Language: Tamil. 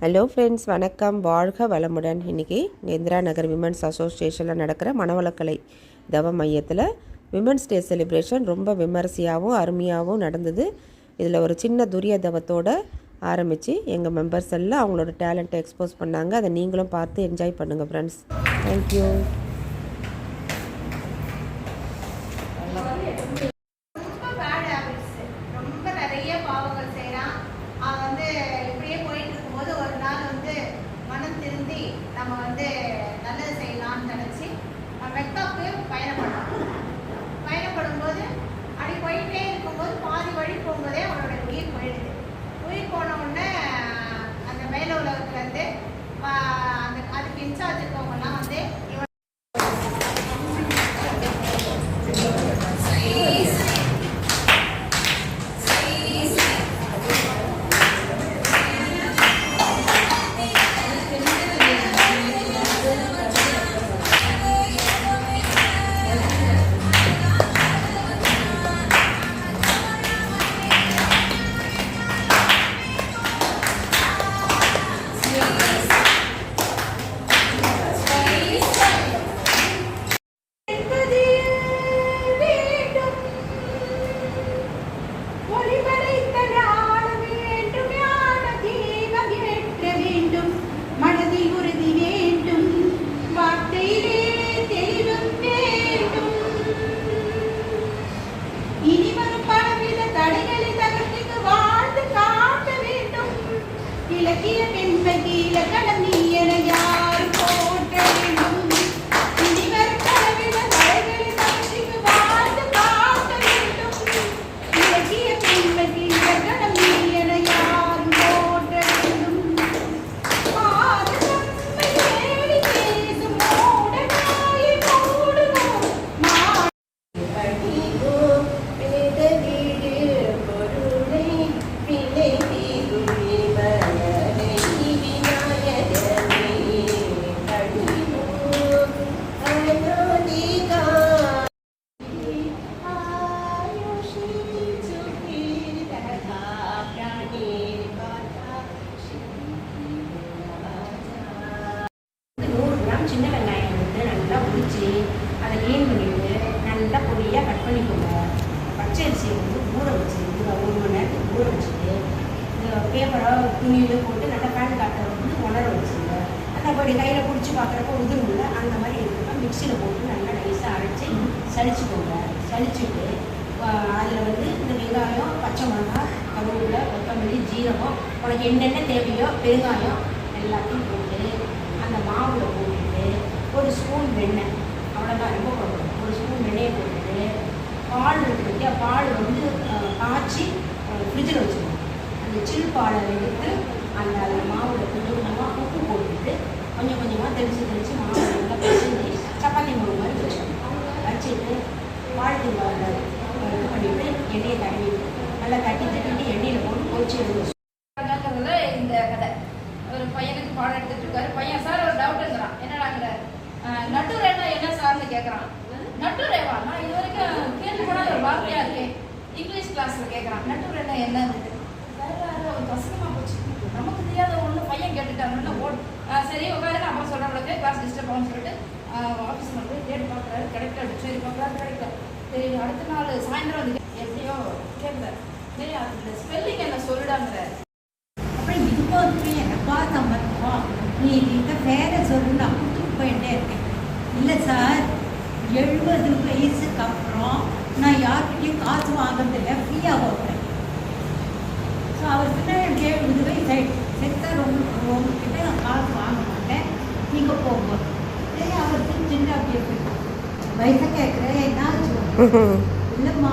ஹலோ ஃப்ரெண்ட்ஸ் வணக்கம். வாழ்க வளமுடன். இன்றைக்கி இந்திரா நகர் விமன்ஸ் அசோசியேஷனில் நடக்கிற மனவளக்கலை தவ மையத்தில் விமன்ஸ் டே செலிப்ரேஷன் ரொம்ப விமரிசையாகவும் அருமையாகவும் நடந்தது. இதில் ஒரு சின்ன துரிய தவத்தோடு ஆரம்பித்து எங்கள் மெம்பர்ஸ் எல்லாம் அவங்களோட டேலண்ட்டை எக்ஸ்போஸ் பண்ணாங்க. அதை நீங்களும் பார்த்து என்ஜாய் பண்ணுங்கள் ஃப்ரெண்ட்ஸ் தேங்க்யூ ரொம்ப நிறைய பாவங்கள் செய்கிறான் அவன் வந்து இப்படியே போயிட்டு இருக்கும்போது ஒரு நாள் வந்து மனம் திருந்தி நம்ம வந்து நல்லது செய்யலாம்னு நினச்சி மெக்காவுக்கு பயணப்படலாம் பயணப்படும்போது அப்படி போயிட்டே இருக்கும்போது பாதி வழி போகும்போதே அவனோட உயிர் போயிடுது. உயிர் போன உடனே அந்த மேல உலகத்துலேருந்து அந்த அதுக்கு இன்சார்ஜ் இருக்கவங்கலாம் வந்து இவன் இலக்கிய பெண்மைக்கு இலக்கணம் நீ சின்ன வெங்காயம் வந்து நல்லா உரிச்சு அதை க்ளீன் பண்ணிட்டு நல்லா பொடியாக கட் பண்ணிக்கோங்க. பச்சை அரிசியை வந்து ஊற வச்சு ஒரு மணி நேரத்துக்கு ஊற வச்சுட்டு இந்த பேப்பரோ துணியில போட்டு நல்லா பேன் காட்டை வந்து உணர வச்சுங்க. அந்த பொடி கையில் பிடிச்சி பார்க்குறப்ப உதுரும்ல அந்த மாதிரி இருக்கிறப்ப மிக்சியில் போட்டு நல்லா நைஸாக அரைச்சி சலிச்சுக்கோங்க சலிச்சுட்டு அதில் வந்து இந்த வெங்காயம் பச்சை மிளகாய் கருவேப்பிலை கொத்தமல்லி ஜீரகம் உனக்கு என்னென்ன தேவையோ பெருங்காயம் எல்லாத்தையும் போட்டு அந்த போட்டுட்டு ஒரு ஸ்பூன் வெண்ணெய். அவ்வளோதான் ரொம்ப போடணும் ஒரு ஸ்பூன் வெண்ணெயை போட்டுட்டு பால் இருக்கு இல்லையா பால் வந்து காய்ச்சி ஃப்ரிட்ஜில் வச்சுக்கணும் அந்த சில் பாலை எடுத்து அந்த அந்த மாவில் கொஞ்சம் கொஞ்சமாக உப்பு போட்டுட்டு கொஞ்சம் கொஞ்சமாக தெளித்து தெளித்து மாவு நல்லா பிசைஞ்சு சப்பாத்தி மாவு மாதிரி வச்சுக்கணும் வச்சுட்டு வாழ்த்து இது பண்ணிவிட்டு எண்ணெயை தடவிட்டு நல்லா தட்டி தட்டிட்டு எண்ணெயில் போட்டு பொறிச்சு எடுத்து கேட்குறான் நட்டுரேவா? நான் இது வரைக்கும் கேள்விப்படாத ஒரு வார்த்தையா இருக்கேன் இங்கிலீஷ் கிளாஸ்ல கேட்குறான் நட்டுரேன்னா என்னது? வேற யாரோ ஒரு கஷ்டமா போச்சு. நமக்கு தெரியாத ஒன்று பையன் கேட்டுட்டாங்கன்னா ஓடு. ஆ, சரி உட்காருங்க. அப்புறம் சொல்கிறேன் உங்களுக்கு கிளாஸ் டிஸ்டர்ப் ஆகும் சொல்லிட்டு ஆஃபீஸில் வந்து டேட் பார்க்குறாரு. கிடைக்காது சரி பார்க்குறாரு கிடைக்கல சரி அடுத்த நாள் சாயந்தரம் வந்து எப்படியோ கேட்குறாரு சரி அது ஸ்பெல்லிங் என்ன சொல்லிடாங்கிறாரு. அப்புறம் இது போதுமே எனக்கா சம்பந்தம் நீ இந்த பேரை சொல்லு நான் கூட்டிட்டு போயிட்டே இருக்கேன். இல்லை சார் எழுபது வயசுக்கு அப்புறம் நான் யார்கிட்டயும் காசு வாங்குறதில்ல ஃப்ரீயாக போகிறேன் ஸோ அவர் சொன்ன எனக்கு எழுபது வயசு ஆயிடுச்சு சரி சார் உங்களுக்கு உங்ககிட்ட நான் காசு வாங்க மாட்டேன். நீங்கள் போங்க. சரி அவர் சின்ன அப்படியே போயிட்டு வயசை கேட்குறேன் என்ன ஆச்சு? இல்லைம்மா